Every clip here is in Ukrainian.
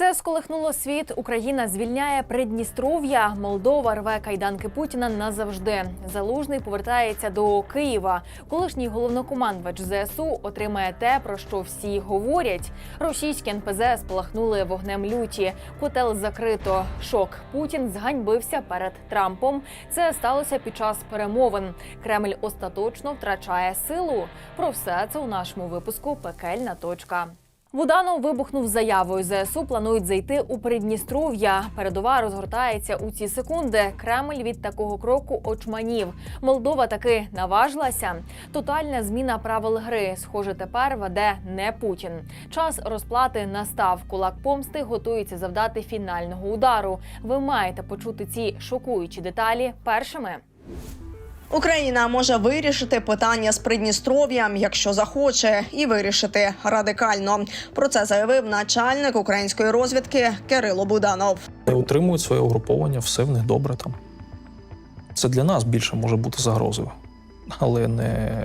Це сколихнуло світ. Україна звільняє Придністров'я. Молдова рве кайданки Путіна назавжди. Залужний повертається до Києва. Колишній головнокомандувач ЗСУ отримає те, про що всі говорять. Російські НПЗ спалахнули вогнем люті. Котел закрито. Шок. Путін зганьбився перед Трампом. Це сталося під час перемовин. Кремль остаточно втрачає силу. Про все це у нашому випуску Пекельна точка. Буданов вибухнув заявою. ЗСУ планують зайти у Придністров'я. Передова розгортається у ці секунди. Кремль від такого кроку очманів. Молдова таки наважилася. Тотальна зміна правил гри. Схоже, тепер веде не Путін. Час розплати настав. Кулак помсти готується завдати фінального удару. Ви маєте почути ці шокуючі деталі першими. Україна може вирішити питання з Придністров'ям, якщо захоче, і вирішити радикально. Про це заявив начальник української розвідки Кирило Буданов. Утримують своє угруповання, все в них добре там. Це для нас більше може бути загрозою. Але не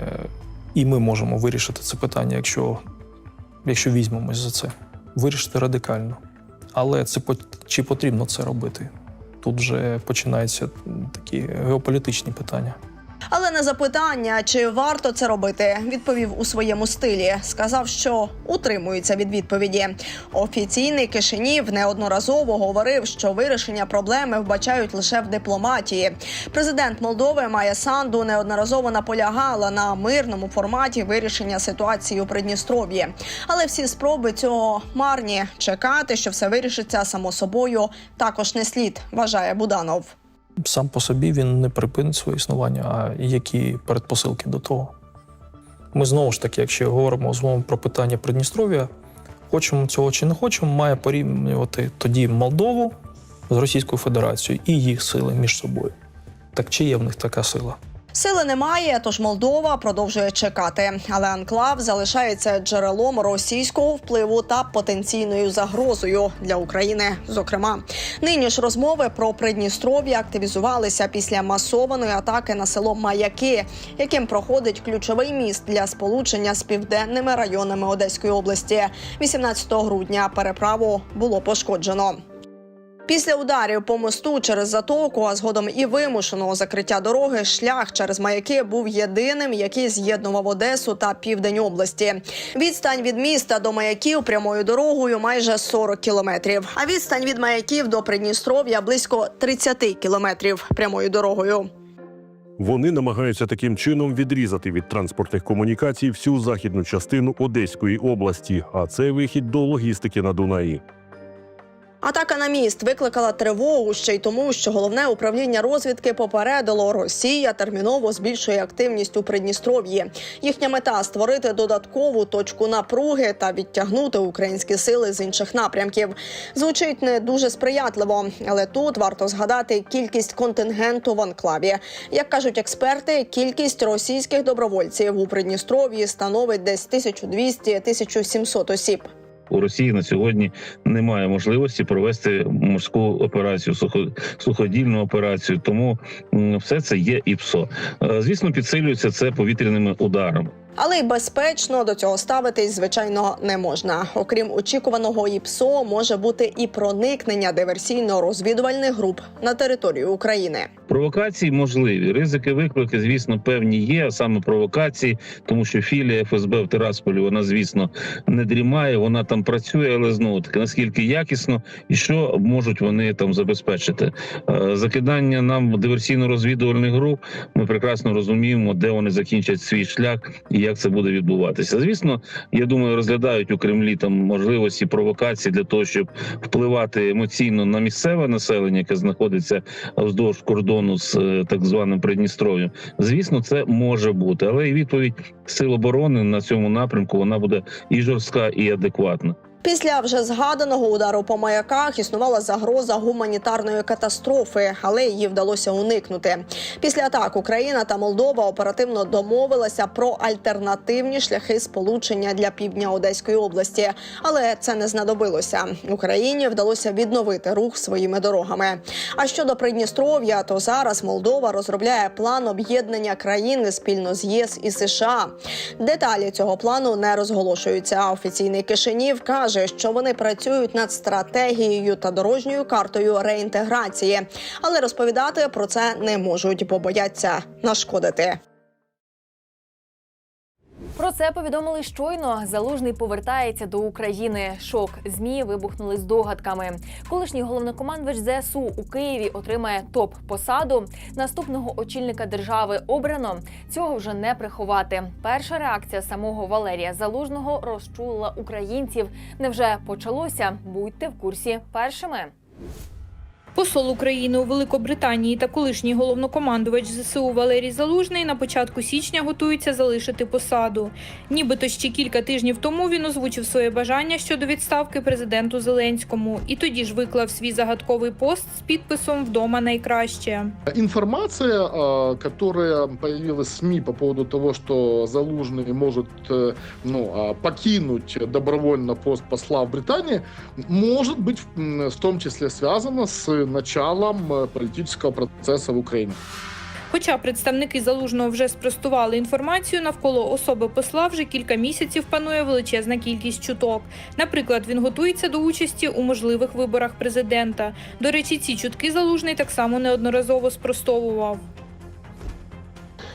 і ми можемо вирішити це питання, якщо, якщо візьмемось за це. Вирішити радикально. Але це чи потрібно це робити? Тут вже починаються такі геополітичні питання. Але на запитання, чи варто це робити, відповів у своєму стилі. Сказав, що утримується від відповіді. Офіційний Кишинів неодноразово говорив, що вирішення проблеми вбачають лише в дипломатії. Президент Молдови Майя Санду неодноразово наполягала на мирному форматі вирішення ситуації у Придністров'ї. Але всі спроби цього марні чекати, що все вирішиться само собою, також не слід, вважає Буданов. Сам по собі він не припинить своє існування, а які передпосилки до того. Ми знову ж таки, якщо говоримо з вами про питання Придністров'я, хочемо цього чи не хочемо, має порівнювати тоді Молдову з Російською Федерацією і їх сили між собою. Так чи є в них така сила? Сили немає, тож Молдова продовжує чекати. Але анклав залишається джерелом російського впливу та потенційною загрозою для України. Зокрема, нині ж розмови про Придністров'я активізувалися після масованої атаки на село Маяки, яким проходить ключовий міст для сполучення з південними районами Одеської області. 18 грудня переправу було пошкоджено. Після ударів по мосту через затоку, а згодом і вимушеного закриття дороги, шлях через маяки був єдиним, який з'єднував Одесу та південь області. Відстань від міста до маяків прямою дорогою майже 40 кілометрів. А відстань від маяків до Придністров'я близько 30 кілометрів прямою дорогою. Вони намагаються таким чином відрізати від транспортних комунікацій всю західну частину Одеської області, а це вихід до логістики на Дунаї. Атака на міст викликала тривогу ще й тому, що головне управління розвідки попередило, Росія терміново збільшує активність у Придністров'ї. Їхня мета створити додаткову точку напруги та відтягнути українські сили з інших напрямків. Звучить не дуже сприятливо, але тут варто згадати кількість контингенту в анклаві. Як кажуть експерти, кількість російських добровольців у Придністров'ї становить десь 1200-1700 осіб. У Росії на сьогодні немає можливості провести морську операцію, сухо, суходільну операцію. Тому все це є і ПСО. Звісно, підсилюється це повітряними ударами. Але й безпечно до цього ставитись, звичайно, не можна. Окрім очікуваного ІПСО, може бути і проникнення диверсійно-розвідувальних груп на територію України. Провокації можливі. Ризики, виклики, звісно, певні є. А саме провокації, тому що філія ФСБ в Тирасполі, вона звісно не дрімає. Вона там працює, але знову таки наскільки якісно і що можуть вони там забезпечити. Е, Закидання нам диверсійно-розвідувальних груп. Ми прекрасно розуміємо, де вони закінчать свій шлях і як це буде відбуватися. Звісно, я думаю, розглядають у Кремлі там можливості провокації для того, щоб впливати емоційно на місцеве населення, яке знаходиться вздовж кордону з е, так званим Придністров'ям. Звісно, це може бути, але і відповідь сил оборони на цьому напрямку вона буде і жорстка, і адекватна. Після вже згаданого удару по маяках існувала загроза гуманітарної катастрофи, але її вдалося уникнути. Після атак Україна та Молдова оперативно домовилися про альтернативні шляхи сполучення для півдня Одеської області, але це не знадобилося. Україні вдалося відновити рух своїми дорогами. А щодо Придністров'я, то зараз Молдова розробляє план об'єднання країни спільно з ЄС і США. Деталі цього плану не розголошуються. Офіційний Кишинів що вони працюють над стратегією та дорожньою картою реінтеграції, але розповідати про це не можуть, бо бояться нашкодити. Про це повідомили щойно. Залужний повертається до України. Шок змі вибухнули з догадками. Колишній головнокомандувач ЗСУ у Києві отримає топ посаду. Наступного очільника держави обрано. Цього вже не приховати. Перша реакція самого Валерія Залужного розчулила українців. Невже почалося? Будьте в курсі першими. Посол України у Великобританії та колишній головнокомандувач ЗСУ Валерій Залужний на початку січня готується залишити посаду. Нібито ще кілька тижнів тому він озвучив своє бажання щодо відставки президенту Зеленському, і тоді ж виклав свій загадковий пост з підписом Вдома найкраще. Информация, э, которая появилась в СМИ по поводу того, что Залужный может э, ну, э, покинуть добровольно пост посла в Британии, может быть м, в том числе связана с началом політичного политического процесса в Украине. Хоча представники залужного вже спростували інформацію, навколо особи посла вже кілька місяців панує величезна кількість чуток. Наприклад, він готується до участі у можливих виборах президента. До речі, ці чутки залужний так само неодноразово спростовував.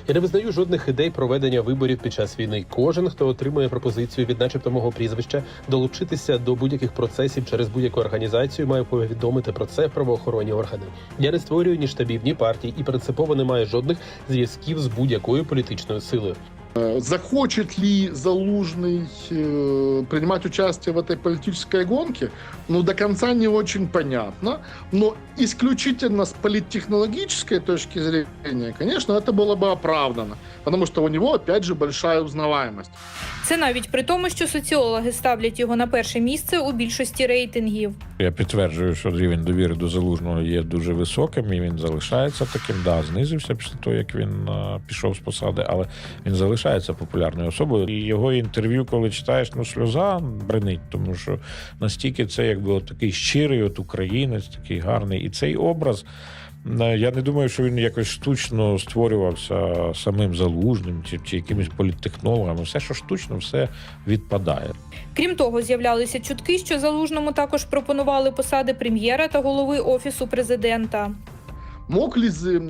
Я не визнаю жодних ідей проведення виборів під час війни. Кожен, хто отримує пропозицію від, начебто, мого прізвища, долучитися до будь-яких процесів через будь-яку організацію, має повідомити про це правоохоронні органи. Я не створюю ні штабів, ні партій і принципово не маю жодних зв'язків з будь-якою політичною силою. Э, Захочет ли Залужный э, принимать участие в этой политической гонке, ну, до конца не очень понятно. Но исключительно с политтехнологической точки зрения, конечно, это было бы оправдано. Потому что у него, опять же, большая узнаваемость. Це навіть при тому, що соціологи ставлять його на перше місце у більшості рейтингів. Я підтверджую, що рівень довіри до залужного є дуже високим, і він залишається таким. Да, знизився після того, як він е, пішов з посади, але він залишається популярною особою. І його інтерв'ю, коли читаєш, ну сльоза бренить, тому що настільки це якби от такий щирий, от українець, такий гарний. І цей образ. е, Я не думаю, що він якось штучно створювався самим залужним чи, чи якимись політтехнологами. Все, що штучно, все відпадає. Крім того, з'являлися чутки, що залужному також пропонували посади прем'єра та голови офісу президента. Мог ли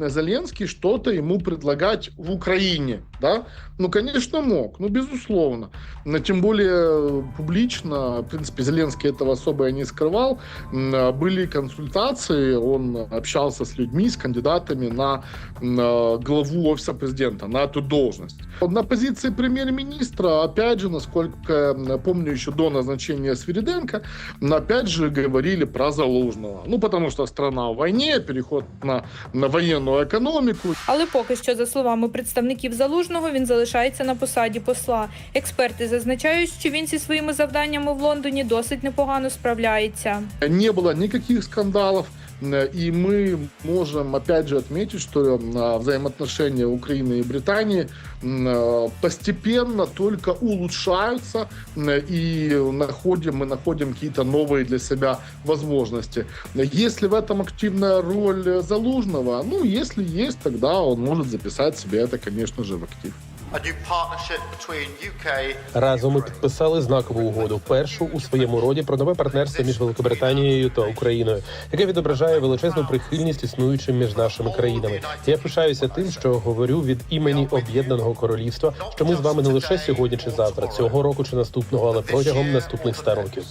Зеленский что-то ему предлагать в Украине? Да? Ну, конечно, мог, ну, безусловно. Но тем более э, публично, в принципе, Зеленский этого особо и не скрывал. М, э, Были консультации, он общался с людьми, с кандидатами на м, э, главу офиса президента, на эту должность. На позиции премьер-министра, опять же, насколько м, помню, еще до назначения Свириденко, м, опять же говорили про Залужного. Ну, потому что страна в войне, переход на, на военную экономику. Але поки що, за словами представників залужного, він залишається на посаді посла. Експерти зазначають, що він зі своїми завданнями в Лондоні досить непогано справляється. Не було ніяких скандалов. М, И мы можем, опять же, отметить, что м, взаимоотношения Украины и Британии э, постепенно только улучшаются, и находим, мы находим какие-то новые для себя возможности. Если в этом активная роль Залужного, ну, если есть, тогда он может записать себе это, конечно же, в актив. A new partnership between UK Разом ми підписали знакову угоду, першу у своєму роді про нове партнерство між Великобританією та Україною, яке відображає величезну прихильність існуючим між нашими країнами. Я пишаюся тим, що говорю від імені об'єднаного королівства, що ми з вами не лише сьогодні чи завтра, цього року чи наступного, але протягом наступних ста років.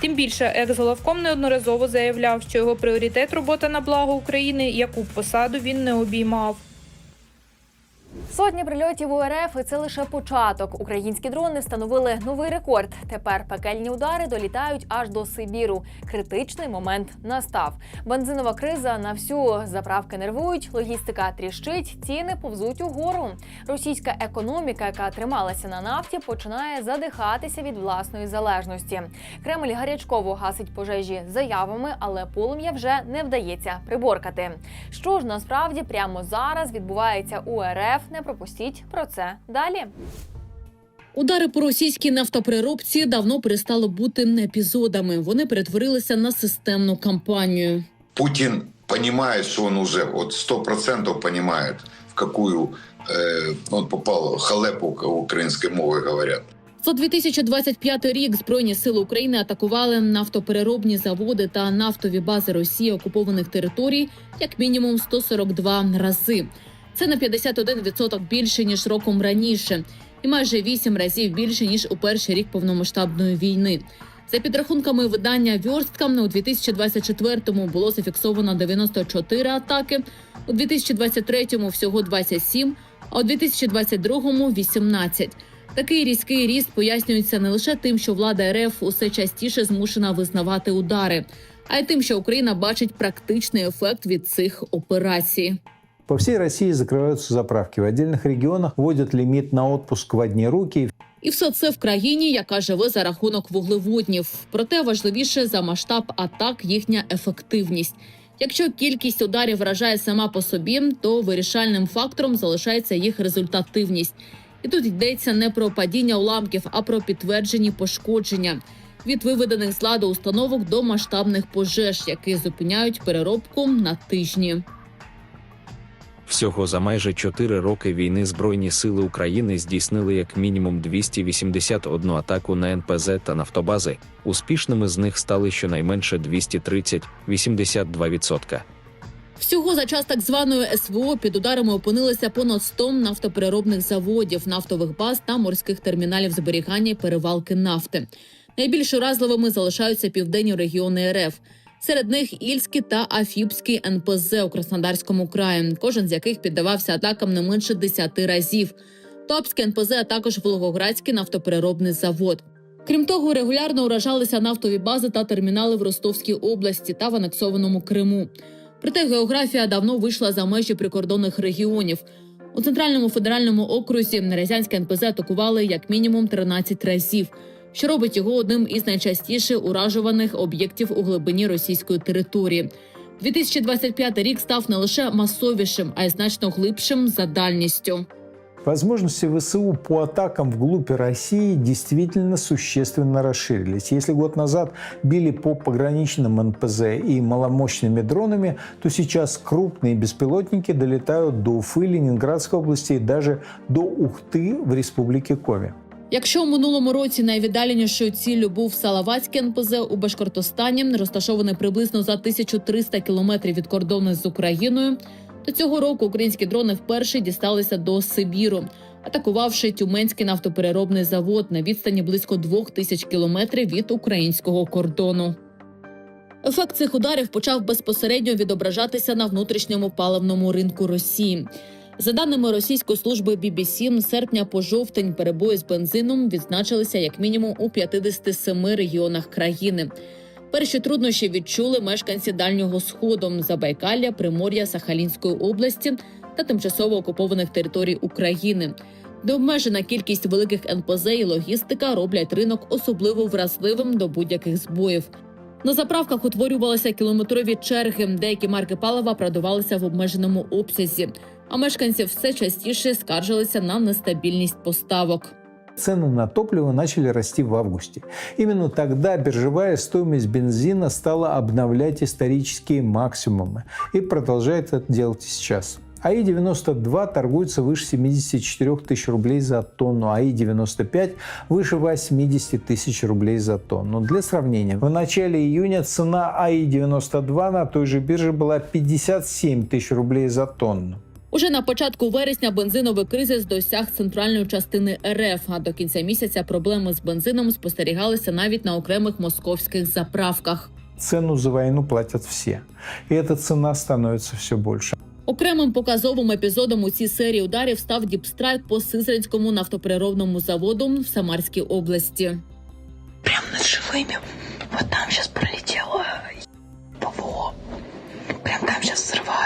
Тим більше екс-головком неодноразово заявляв, що його пріоритет робота на благо України, яку б посаду він не обіймав. Сотні прильотів у РФ, і це лише початок. Українські дрони встановили новий рекорд. Тепер пекельні удари долітають аж до Сибіру. Критичний момент настав. Бензинова криза на всю заправки нервують, логістика тріщить, ціни повзуть угору. Російська економіка, яка трималася на нафті, починає задихатися від власної залежності. Кремль гарячково гасить пожежі заявами, але полум'я вже не вдається приборкати. Що ж насправді прямо зараз відбувається у РФ? Не пропустіть про це далі. Удари по російській нафтопереробці давно перестали бути епізодами. Вони перетворилися на системну кампанію. Путин понимает, что он уже вот сто процентов понимает, в какую э, он попал халепу, как украинской мовой говорят. За 2025 рік збройні сили України атакували нафтопереробні заводи та нафтові бази Росії окупованих територій як мінімум 142 рази. Це на 51% більше ніж роком раніше, і майже 8 разів більше ніж у перший рік повномасштабної війни. За підрахунками видання Вьорстка, у 2024-му було зафіксовано 94 атаки, у 2023-му всього 27, а у 2022-му – 18. Такий різкий ріст пояснюється не лише тим, що влада РФ усе частіше змушена визнавати удари, а й тим, що Україна бачить практичний ефект від цих операцій. По всей России закрываются заправки. В отдельных регионах вводят лимит на отпуск в одни руки. І все це в країні, яка живе за рахунок вуглеводнів. Проте важливіше за масштаб атак їхня ефективність. Якщо кількість ударів вражає сама по собі, то вирішальним фактором залишається їх результативність. І тут йдеться не про падіння уламків, а про підтверджені пошкодження від виведених з ладу установок до масштабних пожеж, які зупиняють переробку на тижні. Всього за майже 4 роки війни Збройні сили України здійснили як мінімум 281 атаку на НПЗ та нафтобази. Успішними з них стали щонайменше 230 – 82%. Всього за час так званої СВО під ударами опинилися понад 100 нафтопереробних заводів, нафтових баз та морських терміналів зберігання і перевалки нафти. Найбільш уразливими залишаються південні регіони РФ. Серед них Ільський та Афіпський НПЗ у Краснодарському краї, кожен з яких піддавався атакам не менше 10 разів. Топський НПЗ, а також Волгоградський нафтопереробний завод. Крім того, регулярно уражалися нафтові бази та термінали в Ростовській області та в анексованому Криму. Проте географія давно вийшла за межі прикордонних регіонів. У центральному федеральному окрузі Нерезянське НПЗ атакували як мінімум 13 разів, що робить його одним із найчастіше уражуваних об'єктів у глибині російської території. 2025 рік став не лише масовішим, а й значно глибшим за дальністю. Возможности ВСУ по атакам вглубь России действительно существенно расширились. Если год назад били по пограничным НПЗ и маломощными дронами, то сейчас крупные беспилотники долетают до Уфы, Ленинградской области и даже до Ухты в Республике Коми. Якщо у минулому році найвіддаленішою ціллю був Салаватський НПЗ у Башкортостані, розташований приблизно за 1300 кілометрів від кордону з Україною, то цього року українські дрони вперше дісталися до Сибіру, атакувавши Тюменський нафтопереробний завод на відстані близько 2000 кілометрів від українського кордону. Ефект цих ударів почав безпосередньо відображатися на внутрішньому паливному ринку Росії. За даними російської служби BBC, з серпня по жовтень перебої з бензином відзначилися як мінімум у 57 регіонах країни. Перші труднощі відчули мешканці дальнього сходу Забайкалля, Примор'я, Сахалінської області та тимчасово окупованих територій України. Де обмежена кількість великих НПЗ і логістика роблять ринок особливо вразливим до будь-яких збоїв. На заправках утворювалися кілометрові черги. Деякі марки палива продавалися в обмеженому обсязі. А мешканці все частіше скаржилися на нестабільність поставок. Цены на топливо начали расти в августе. Именно тогда биржевая стоимость бензина стала обновлять исторические максимумы и продолжает это делать и сейчас. АИ-92 торгуется выше 74 тысяч рублей за тонну, а АИ-95 выше 80 тысяч рублей за тонну. Для сравнения, в начале июня цена АИ-92 на той же бирже была 57 тысяч рублей за тонну. Уже на початку вересня бензиновий кризис досяг центральної частини РФ. А до кінця місяця проблеми з бензином спостерігалися навіть на окремих московських заправках. Цену за войну платят все. И эта цена становится все больше. Окремим показовим епізодом у цій серії ударів став діпстрайк по Сизранському нафтопереробному заводу в Самарській області. Прям над живыми. Вот там сейчас пролетело ПВО. Прям там сейчас взрывают.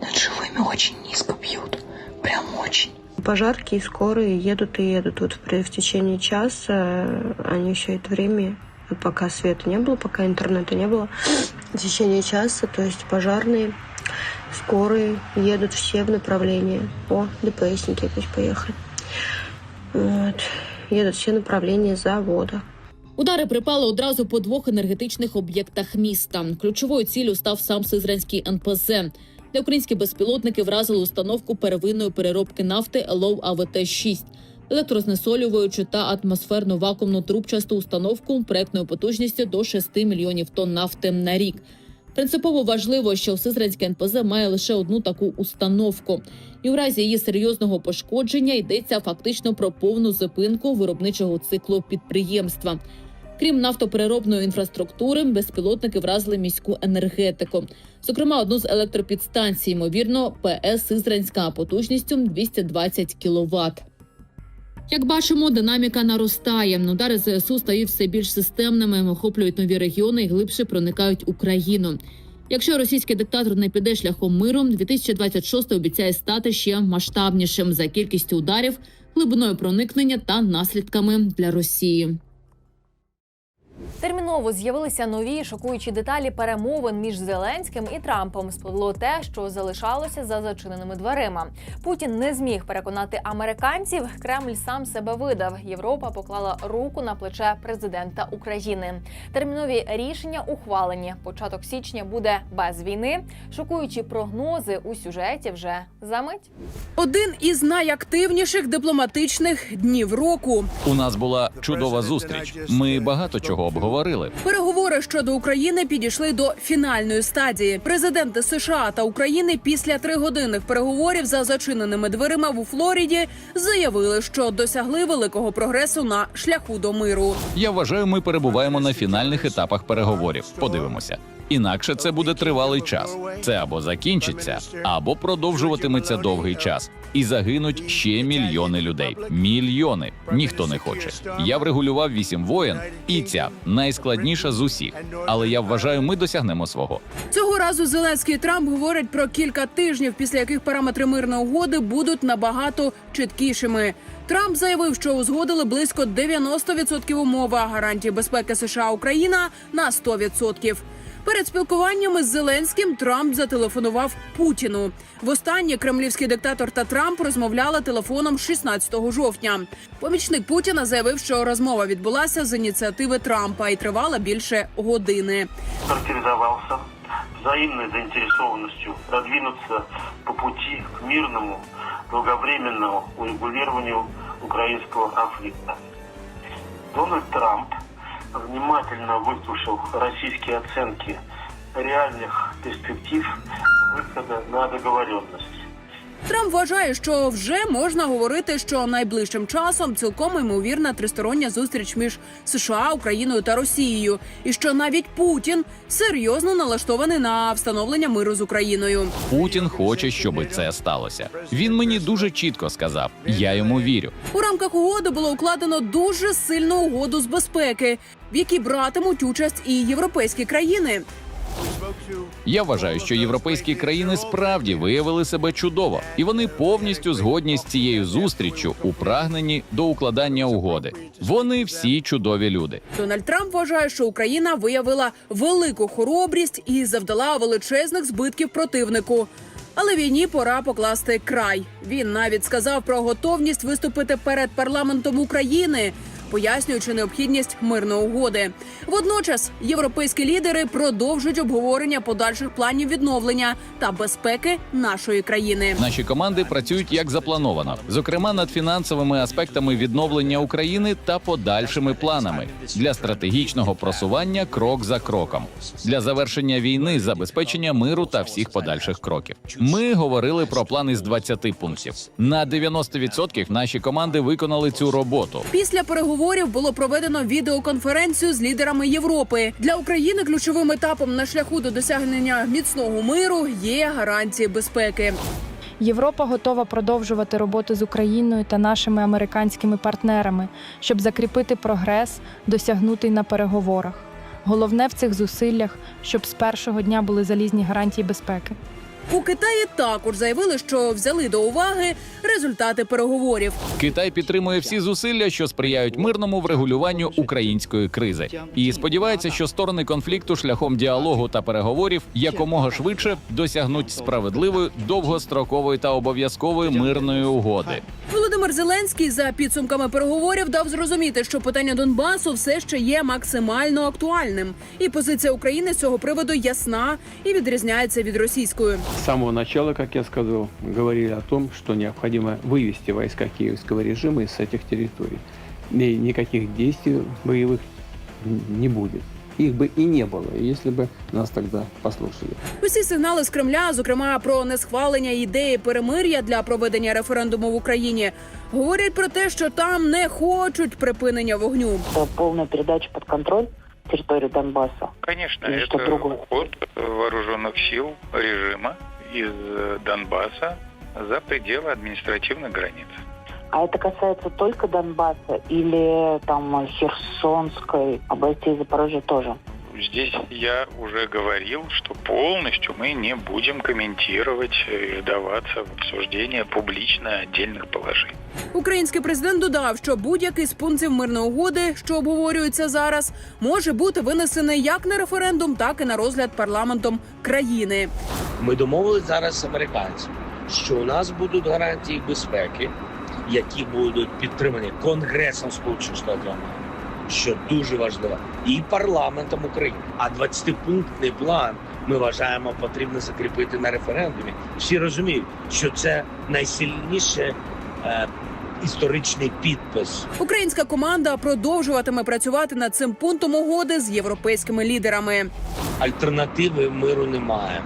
Над живыми очень низко бьют. Прям очень. Пожарки и скорые едут и едут. Вот в, в течение часа э, они все это время, вот пока света не было, пока интернета не было, в течение часа, то есть пожарные, скорые едут все в направлении. О, ДПСники опять поехали. Вот. Едут все направления завода. Удари припали одразу по двох енергетичних об'єктах міста. Ключовою ціллю став сам Сизранський НПЗ. Де українські безпілотники вразили установку первинної переробки нафти ЛОВ АВТ-6, електрознесолюваючу та атмосферну вакуумну трубчасту установку проектною потужністю до 6 мільйонів тонн нафти на рік. Принципово важливо, що Сизранське НПЗ має лише одну таку установку, і у разі її серйозного пошкодження йдеться фактично про повну зупинку виробничого циклу підприємства. Крім нафтопереробної інфраструктури, безпілотники вразили міську енергетику, зокрема одну з електропідстанцій, ймовірно, ПС Сизранська потужністю 220 кВт. Як бачимо, динаміка наростає. Удари ЗСУ стають все більш системними, охоплюють нові регіони і глибше проникають Україну. Якщо російський диктатор не піде шляхом миру, 2026 обіцяє стати ще масштабнішим за кількістю ударів, глибиною проникнення та наслідками для Росії. Терміново з'явилися нові шокуючі деталі перемовин між Зеленським і Трампом. Спливло те, що залишалося за зачиненими дверима. Путін не зміг переконати американців. Кремль сам себе видав. Європа поклала руку на плече президента України. Термінові рішення ухвалені. Початок січня буде без війни. Шокуючі прогнози у сюжеті вже за мить. Один із найактивніших дипломатичних днів року. У нас була чудова зустріч. Ми багато чого обговорили. Переговори щодо України підійшли до фінальної стадії. Президенти США та України після тригодинних переговорів за зачиненими дверима у Флориді заявили, що досягли великого прогресу на шляху до миру. Я вважаю, ми перебуваємо на фінальних етапах переговорів. Подивимося. Інакше це буде тривалий час. Це або закінчиться, або продовжуватиметься довгий час. І загинуть ще мільйони людей. Мільйони ніхто не хоче. Я врегулював вісім воєн, і ця найскладніша з усіх. Але я вважаю, ми досягнемо свого. Цього разу Зеленський і Трамп говорять про кілька тижнів, після яких параметри мирної угоди будуть набагато чіткішими. Трамп заявив, що узгодили близько 90% умов, а гарантії безпеки США Україна на 100%. Перед спілкуваннями з Зеленським Трамп зателефонував Путіну. Востаннє кремлівський диктатор та Трамп розмовляли телефоном 16 жовтня. Помічник Путіна заявив, що розмова відбулася з ініціативи Трампа і тривала більше години. характеризовался взаимной заинтересованностью продвинуться по пути к мирному, долговременному урегулированию украинского конфликта. Дональд Трамп внимательно выслушал российские оценки реальных перспектив выхода на договоренность. Трамп вважає, що вже можна говорити, що найближчим часом цілком ймовірна тристороння зустріч між США, Україною та Росією, і що навіть Путін серйозно налаштований на встановлення миру з Україною. Путін хоче, щоб це сталося. Він мені дуже чітко сказав. Я йому вірю. У рамках угоди було укладено дуже сильну угоду з безпеки, в якій братимуть участь і європейські країни. Я вважаю, що європейські країни справді виявили себе чудово, і вони повністю згодні з цією зустріччю у прагненні до укладання угоди. Вони всі чудові люди. Дональд Трамп вважає, що Україна виявила велику хоробрість і завдала величезних збитків противнику. Але війні пора покласти край. Він навіть сказав про готовність виступити перед парламентом України, пояснюючи необхідність мирної угоди. Водночас європейські лідери продовжують обговорення подальших планів відновлення та безпеки нашої країни. Наші команди працюють як заплановано, зокрема над фінансовими аспектами відновлення України та подальшими планами для стратегічного просування крок за кроком, для завершення війни, забезпечення миру та всіх подальших кроків. Ми говорили про плани з 20 пунктів. На 90% наші команди виконали цю роботу. Після переговорів переговорів було проведено відеоконференцію з лідерами Європи. Для України ключовим етапом на шляху до досягнення міцного миру є гарантії безпеки. Європа готова продовжувати роботу з Україною та нашими американськими партнерами, щоб закріпити прогрес, досягнутий на переговорах. Головне в цих зусиллях, щоб з першого дня були залізні гарантії безпеки. У Китаї також заявили, що взяли до уваги результати переговорів. Китай підтримує всі зусилля, що сприяють мирному врегулюванню української кризи, і сподівається, що сторони конфлікту шляхом діалогу та переговорів якомога швидше досягнуть справедливої, довгострокової та обов'язкової мирної угоди. Володимир Зеленський за підсумками переговорів дав зрозуміти, що питання Донбасу все ще є максимально актуальним, і позиція України з цього приводу ясна і відрізняється від російської. С самого начала, как я сказал, говорили о том, что необходимо вывести войска киевского режима из этих территорий. И никаких действий боевых не будет. Их бы и не было, если бы нас тогда послушали. Усі сигнали з Кремля, зокрема про несхвалення ідеї перемир'я для проведення референдуму в Україні, говорять про те, що там не хочуть припинення вогню. полную передачу под контроль территории Донбасса. Конечно, Или это другое? уход вооруженных сил режима из э, Донбасса за пределы административных границ. А это касается только Донбасса или там Херсонской областей Запорожья тоже? Здесь я уже говорил, что полностью мы не будем комментировать и вдаваться в обсуждение публично отдельных положений. Український президент додав, що будь-який з пунктів мирної угоди, що обговорюється зараз, може бути винесений як на референдум, так і на розгляд парламентом країни. Ми домовились зараз з американцями, що у нас будуть гарантії безпеки, які будуть підтримані Конгресом Сполучених Штатів Америки, що дуже важливо, і парламентом України. А 20-пунктний план ми вважаємо потрібно закріпити на референдумі. Всі розуміють, що це найсильніше е, історичний підпис Українська команда продовжуватиме працювати над цим пунктом угоди з європейськими лідерами. Альтернативи миру немає.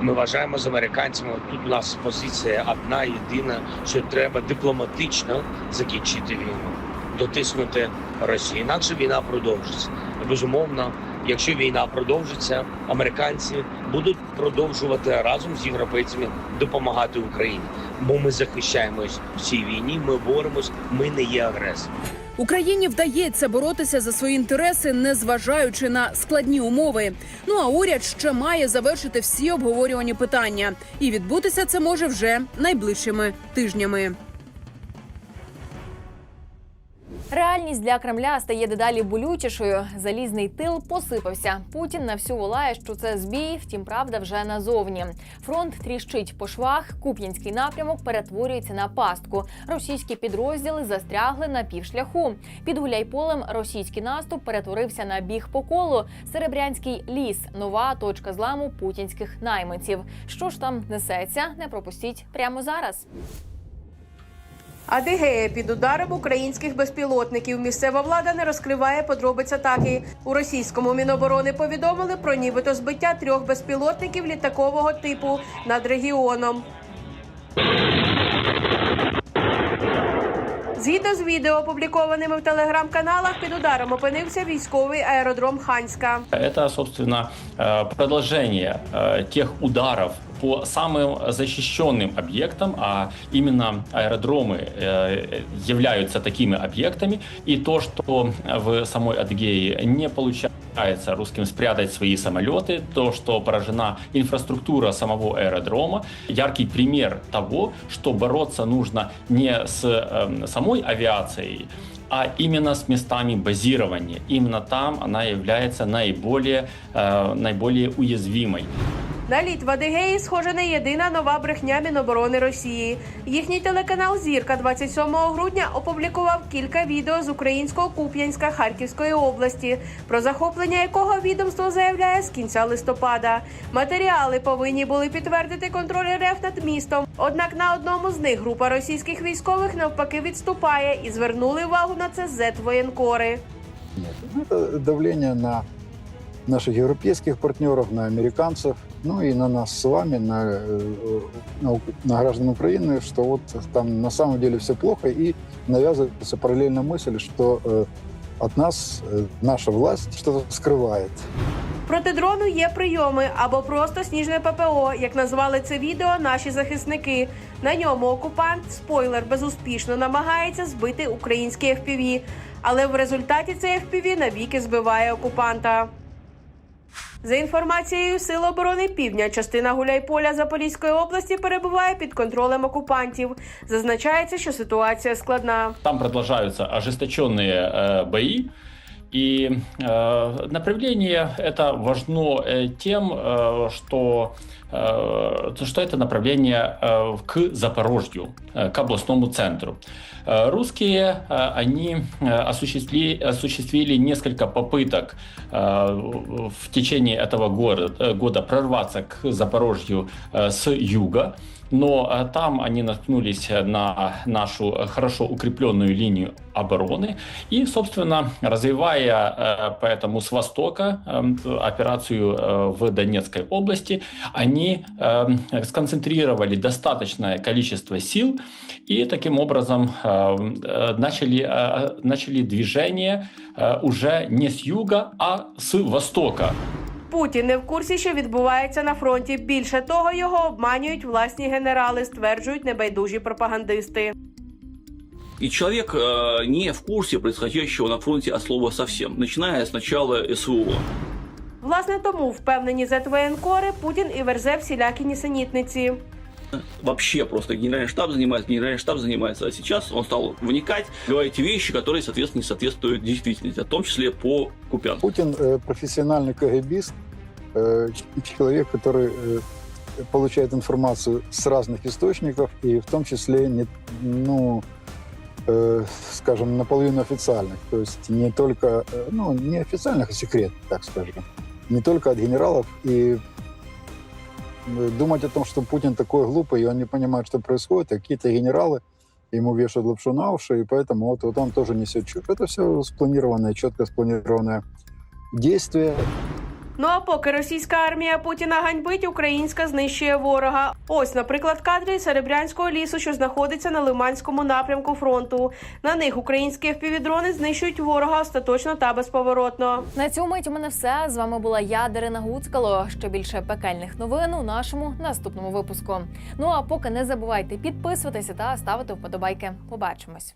Ми вважаємо з американцями. Тут у нас позиція одна єдина, що треба дипломатично закінчити війну, дотиснути Росію. Інакше війна продовжиться. Безумовно, якщо війна продовжиться, американці будуть продовжувати разом з європейцями допомагати Україні. Бо ми захищаємось в цій війні. Ми боремось, ми не є агресором. Україні вдається боротися за свої інтереси, незважаючи на складні умови. Ну а уряд ще має завершити всі обговорювані питання, і відбутися це може вже найближчими тижнями. Реальність для Кремля стає дедалі болючішою. Залізний тил посипався. Путін на всю волає, що це збій, втім, правда вже назовні. Фронт тріщить по швах. Куп'янський напрямок перетворюється на пастку. Російські підрозділи застрягли на півшляху. Під Гуляйполем російський наступ перетворився на біг по колу. Серебрянський ліс нова точка зламу путінських найманців. Що ж там несеться? Не пропустіть прямо зараз. Адигея під ударом українських безпілотників. Місцева влада не розкриває подробиць атаки. У російському міноборони повідомили про нібито збиття трьох безпілотників літакового типу над регіоном. Згідно з відео, опублікованими в телеграм-каналах, під ударом опинився військовий аеродром Ханська. Это, собственно, э, продолжение э, тех ударов по самым защищенным объектам, а именно аэродромы э, являются такими объектами. И то, что в самой Адыгее не получается русским спрятать свои самолеты, то, что поражена инфраструктура самого аэродрома, яркий пример того, что бороться нужно не с э, самой авиацией, а именно с местами базирования. Именно там она является наиболее, э, наиболее уязвимой. Наліт в Адигеї, схоже, не єдина нова брехня Міноборони Росії. Їхній телеканал Зірка 27 грудня опублікував кілька відео з українського Куп'янська Харківської області, про захоплення якого відомство заявляє з кінця листопада. Матеріали повинні були підтвердити контроль РФ над містом. Однак на одному з них група російських військових навпаки відступає і звернули увагу на це зет воєнкори. Это давление на наших европейских партнеров, на американцев, ну и на нас с вами, на, э, на, ук- на граждан Украины, что вот там на самом деле все плохо, и навязывается параллельно мысль, что э, от нас э, наша власть что-то скрывает. Проти дрону є прийоми або просто сніжне ППО, як назвали це відео наші захисники. На ньому окупант спойлер безуспішно намагається збити український FPV, але в результаті цей FPV навіки збиває окупанта. За інформацією Сил оборони Півдня, частина Гуляйполя Запорізької області перебуває під контролем окупантів. Зазначається, що ситуація складна. Там продолжаются ожесточенные э, бои. И э, направление это важно э, тем, э, что, э, то, что это направление э, к Запорожью, э, к областному центру. Э, русские, э, они э, осуществили, осуществили несколько попыток э, в течение этого года, э, года прорваться к Запорожью э, с юга. Но э, там они наткнулись на нашу э, хорошо укрепленную линию обороны и, собственно, развивая э, поэтому с востока э, операцию э, в Донецкой области, они э, сконцентрировали достаточное количество сил и таким образом э, э, начали, э, начали движение э, уже не с юга, а с востока. Путін не в курсі, що відбувається на фронті. Більше того, його обманюють власні генерали, стверджують небайдужі пропагандисти. И человек э, не в курсе происходящего на фронте от слова совсем, начиная с начала СВО. Власне, тому впевнені зетвоєнкори Путін і верзе всілякі нісенітниці. Вообще просто генеральный штаб занимается, генеральный штаб занимается. А сейчас он стал вникать, говорить вещи, которые, соответственно, не соответствуют действительности, в том числе по Купянску. Путин э, профессиональный КГБист, э, человек, который э, получает информацию с разных источников, и в том числе, не, ну, э, скажем, наполовину официальных. То есть не только, э, ну, не официальных, а секретных, так скажем. Не только от генералов. И думать о том, что Путин такой глупый, и он не понимает, что происходит, а какие-то генералы ему вешают лапшу на уши, и поэтому вот, вот он тоже несет чушь. Это все спланированное, четко спланированное действие. Ну а поки російська армія Путіна ганьбить, українська знищує ворога. Ось, наприклад, кадри Серебрянського лісу, що знаходиться на Лиманському напрямку фронту. На них українські впівдрони знищують ворога остаточно та безповоротно. На цьому мить у мене все. З вами була я, Дарина Гуцкало. Ще більше пекельних новин у нашому наступному випуску. Ну а поки не забувайте підписуватися та ставити вподобайки. Побачимось.